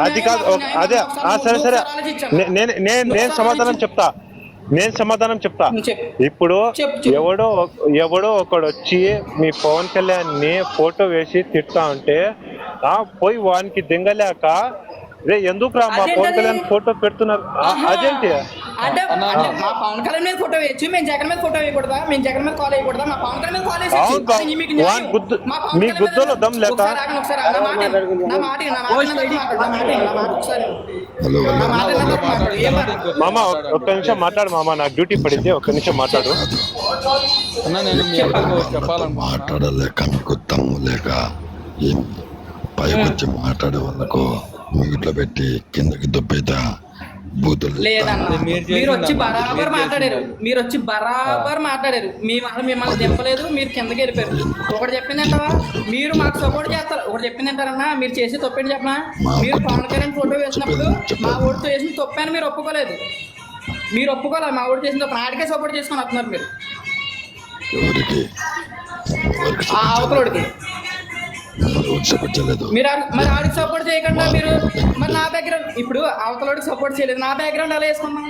అది కాదు అదే సరే సరే నేను నేను నేను సమాధానం. చెప్తా నేను సమాధానం చెప్తా. ఇప్పుడు. ఎవడో ఎవడో ఒకడు వచ్చి మీ పవన్ కళ్యాణ్ని ఫోటో వేసి తిడతా ఉంటే ఆ పోయి వానికి దింగలేక రే ఎందుకు రా మా? పవన్ కళ్యాణ్ ఫోటో పెడుతున్నారు. అదేంటి అంటే మా పవన్ కళ్యాణ్ మీద ఫోటో వేయచ్చు. మేము జగన్ మీద ఫోటో వేయకూడదా? మేము జగన్ మీద కాల్ వేయకూడదా? మా పవన్ కళ్యాణ్ మీద కాల్ వేసి అవును బా. వాన్ గుద్దు- మీ గుద్దులో దమ్ లేక? ఒకసారి. నా మాట. నా మాట నా మాట ఒకసారి? మామ ఒక్క- నిమిషం మాట్లాడు మామ. నాకు డ్యూటీ పడింది. ఒక్క నిమిషం మాట్లాడు. మాట్లాడలేక మీకు దమ్ము లేక పైకి వచ్చి మాట్లాడే వాళ్ళకు మీట్లో పెట్టి కిందకి దుబ్బైతే లేదన్న. మీరు వచ్చి. బరాబర్ మాట్లాడారు. మీరు వచ్చి బరాబర్ మాట్లాడారు. మీ వాళ్ళు మిమ్మల్ని దింపలేదు మీరు కిందకి వెళ్ళిపోయారు. ఒకటి చెప్పింది అంటావా? మీరు మాకు సపోర్ట్ చేస్తారు. ఒకటి చెప్పింది అంటారన్నా మీరు చేసి తప్పేంటి చెప్పనా? మీరు పవన్ కళ్యాణ్ ఫోటో వేసినప్పుడు మా ఓడితో వేసిన తప్పని మీరు ఒప్పుకోలేదు. మీరు ఒప్పుకోలేదు. మా ఓడి చేసిన తప్పు. ఆడికే సపోర్ట్ చేసుకొని వస్తున్నారు మీరు. ఆ ఎవరికి సపోర్ట్ చేయలేదు. మీరు మరి ఆడికి సపోర్ట్ చేయకుండా మీరు మరి నా బ్యాక్గ్రౌండ్ ఇప్పుడు అవతలోడికి సపోర్ట్ చేయలేదు. నా బ్యాక్గ్రౌండ్ ఎలా వేసుకున్నాం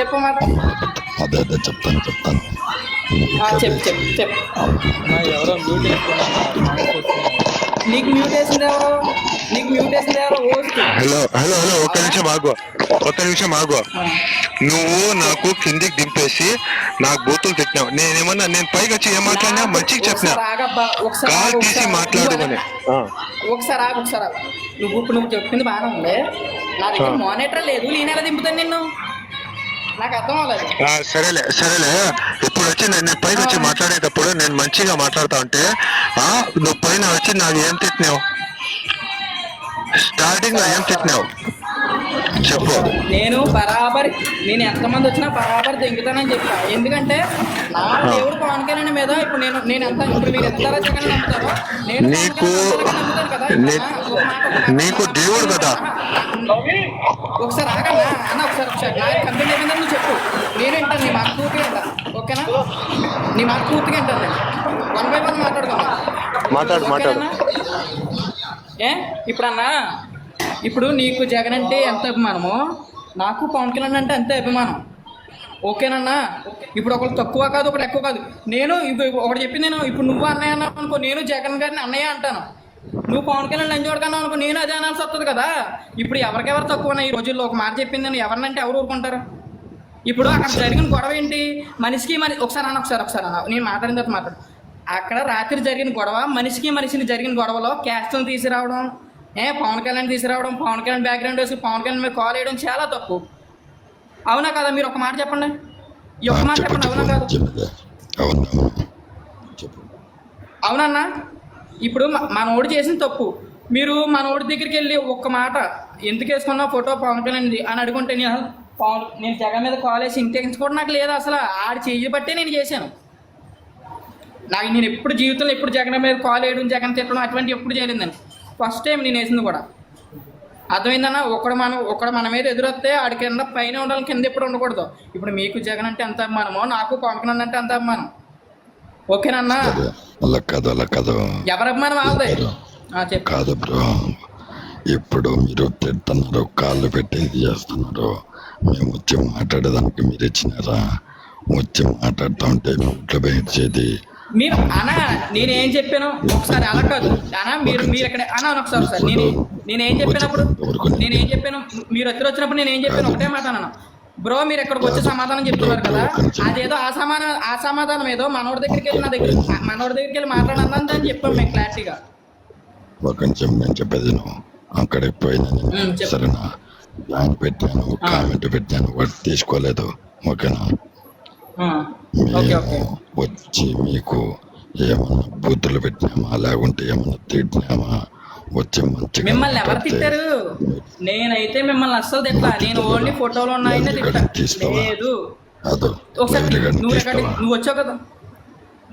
చెప్పు మాట. అదే అదే చెప్తాను చెప్తాను. ఆ, చెప్పు చెప్పు చెప్పు. ఎవరో నీకు మ్యూట్ వేసింది ఎవరు? నీకు మ్యూట్ వేసింది ఎవరు ఓస్ట్ హలో హలో హలో ఒక్క నిమిషం ఆగు. ఒక్క నిమిషం ఆగు. నువ్వు నాకు కిందికి దింపేసి నాకు బూతులు తిట్టినావు. నేనేమన్నా నేను పైకి వచ్చి ఏం మాట్లాడినా మంచిగా చెప్పినా. కాల్ తీసి ఒకసారి మాట్లాడు ఆగు. అని ఒకసారి ఆగు ఒకసారి. నువ్వు ఇప్పుడు నువ్వు చెప్పింది బాగానే ఉంది. నా దగ్గర. మానిటర్ లేదు నేను ఎలా దింపుతాను నిన్ను? నాకు అర్థం అవ్వలేదు సరేలే సరేలే. ఇప్పుడు వచ్చి నేను నేను పైకి వచ్చి మాట్లాడేటప్పుడు నేను మంచిగా మాట్లాడుతా ఉంటే ఆ, నువ్వు పైన వచ్చి నాకు ఏం తిట్టినావు? స్టార్టింగ్లో ఏం తిట్టినావు? చెప్పు నేను బరాబర్ నేను ఎంతమంది వచ్చినా బరాబర్ దింగుతానని చెప్పా. ఎందుకంటే నా దేవుడు పవన్ కళ్యాణ్ మీద ఇప్పుడు నేను నేను ఎంత ఇప్పుడు మీరు ఎంత రచకని నమ్ముతారో నేను నీకు దేవుడు కదా. ఒకసారి ఆగన్నా అన్న ఒకసారి ఒకసారి. నా కంపెనీ ఏమైందో నువ్వు చెప్పు. నేను వింటాను నీ మాట పూర్తిగా వింటాను ఓకేనా? నీ మాట పూర్తిగా వింటాను వన్ బై వన్ మాట్లాడుకుందాం. మాట్లాడు, మాట్లాడు. ఏ? ఇప్పుడన్నా? ఇప్పుడు నీకు జగన్ అంటే ఎంత అభిమానమో నాకు పవన్ కళ్యాణ్ అంటే అంతే అభిమానం. ఓకేనన్నా? ఇప్పుడు ఒకరు తక్కువ కాదు ఒకటి ఎక్కువ కాదు. నేను ఒకటి చెప్పి నేను ఇప్పుడు నువ్వు అన్నయ్య అన్నావు అనుకో నేను జగన్ గారిని అన్నయ్య అంటాను. నువ్వు పవన్ కళ్యాణ్ లంచోడు కన్నా అనుకో నేను అదే అనాల్సి వస్తుంది కదా. ఇప్పుడు ఎవరికెవరు తక్కువ ఈ రోజుల్లో ఒక మాట చెప్పింది నేను ఎవరినంటే ఎవరు ఊరుకుంటారు? ఇప్పుడు అక్కడ జరిగిన గొడవ ఏంటి? మనిషికి మని ఒకసారి అన్న ఒకసారి ఒకసారి అన్న. నేను మాట్లాడిన తర్వాత మాట్లాడు. అక్కడ రాత్రి జరిగిన గొడవ మనిషికి మనిషిని జరిగిన గొడవలో క్యాస్ట్ని తీసుకురావడం ఏ పవన్ కళ్యాణ్ తీసుకురావడం పవన్ కళ్యాణ్ బ్యాక్గ్రౌండ్ వేసి పవన్ కళ్యాణ్ మీద కాల్ వేయడం చాలా తప్పు. అవునా కదా? మీరు ఒక మాట చెప్పండి. ఈ ఒక్క మాట చెప్పు చెప్పండి అవునా కాదు అవునన్నా ఇప్పుడు మనోడు చేసిన తప్పు. మీరు మనోడి దగ్గరికి వెళ్ళి ఒక్క మాట ఎందుకు వేసుకున్నావు ఫోటో పవన్ కళ్యాణ్ అని అడుగుంటే నేను అసలు పవన్ నేను జగన్ మీద కాల్ వేసి ఇంటెక్కించుకోవడం నాకు లేదు అసలు. ఆడు చెయ్యి బట్టే నేను చేశాను. నాకు నేను ఎప్పుడు జీవితంలో ఎప్పుడు జగన్ మీద కాల్ వేయడం జగన్ తిట్టడం అటువంటి ఎప్పుడు చేయలేదండి ఫస్ట్ టైం నేను వేసింది కూడా. అర్థమైందన్న? ఒకడు మనం ఒకడు మన మీద ఎదురొస్తే ఆడి కింద పైన ఉండాలి కింద ఎప్పుడు ఉండకూడదు. ఇప్పుడు మీకు జగన్ అంటే ఎంత అభిమానమో నాకు పవన్ అంటే అంత అభిమానం. ఓకేనన్నా? ఎవరి అభిమానం చెప్పు. కాదు బ్రో. ఇప్పుడు మీరు తిడుతున్నారు కాళ్ళు పెట్టి ఇది చేస్తున్నారు. మేము వచ్చి మాట్లాడేదానికి మీరు ఇచ్చినారా? వచ్చి మాట్లాడుతూ ఉంటే ఇంట్లో ఇచ్చేది మీరు అనా నేనేం చెప్పాను ఒకసారి అలా కాదు. అనా మీరు మీరు ఇక్కడ అనా ఒకసారి ఒకసారి. నేను నేనేం చెప్పినప్పుడు నేనేం చెప్పాను మీరు ఎదురు వచ్చినప్పుడు నేనేం చెప్పాను? ఒకటే మాట అన్నాను. బ్రో మీరు ఇక్కడికి వచ్చి సమాధానం చెప్తున్నారు కదా అదేదో ఆ సమాధానం ఆ సమాధానం ఏదో మనోడి దగ్గరికి వెళ్ళి నా దగ్గర మనోడి దగ్గరికి వెళ్ళి మాట్లాడనందని అని చెప్పాం మేము క్లారిటీగా. నిమిషం నేను చెప్పేది అక్కడికి పోయినా. సరేనా? పెట్టాను కామెంట్ పెట్టాను వాడు తీసుకోలేదు. ఓకేనా? మేము వచ్చి మీకు ఏమన్నా బూతులు పెట్టినామా? లేకుంటే ఏమన్నా తిట్టినామా? వచ్చి మంచిగా మిమ్మల్ని ఎవరు తిట్టారు? నేనైతే మిమ్మల్ని అస్సలు తిట్టా నేను ఓన్లీ ఫోటోలో ఉన్నాయనే తిట్టా? లేదు. అదో ఒకసారి నువ్వు తీస్తావా? నువ్వు వచ్చావు కదా.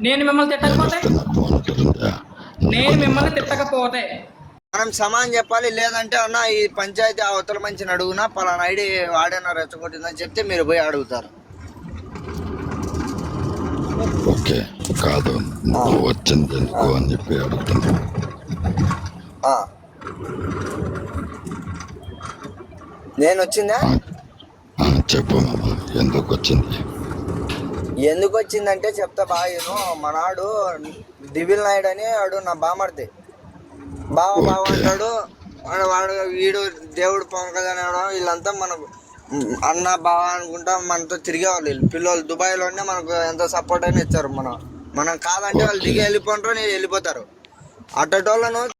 నేను మిమ్మల్ని తిట్టకపోతే? నేను మిమ్మల్ని తిట్టకపోతే? మనం సమానం చెప్పాలి. లేదంటే అన్న ఈ పంచాయతీ అవతల మంచిని అడుగునా? పలానా ఐడి వాడేనా? రెచ్చగొట్టిందని చెప్తే మీరు పోయి అడుగుతారు. ఓకే కాదు నువ్వు వచ్చింది ఎందుకు అని చెప్పి అడుగుతున్నా. నేను వచ్చిందా? చెప్పు ఎందుకు వచ్చింది? ఎందుకు వచ్చిందంటే చెప్తా బాగా మనాడు దివిల్ నాయుడు అని వాడు నా బామర్ది. బావ బావ. అంటాడు. వాడు వాడు వీడు దేవుడు పవన్ కళ్యాణ్ వీళ్ళంతా మనకు అన్న బావ అనుకుంటా మనతో తిరిగేవాళ్ళు వీళ్ళు. పిల్లలు దుబాయ్లోనే మనకు ఎంత సపోర్ట్ అయినా ఇచ్చారు మనం. మనం కాదంటే వాళ్ళు దిగి వెళ్ళిపోంటారు నేను వెళ్ళిపోతారు. అట్టటోళ్ళను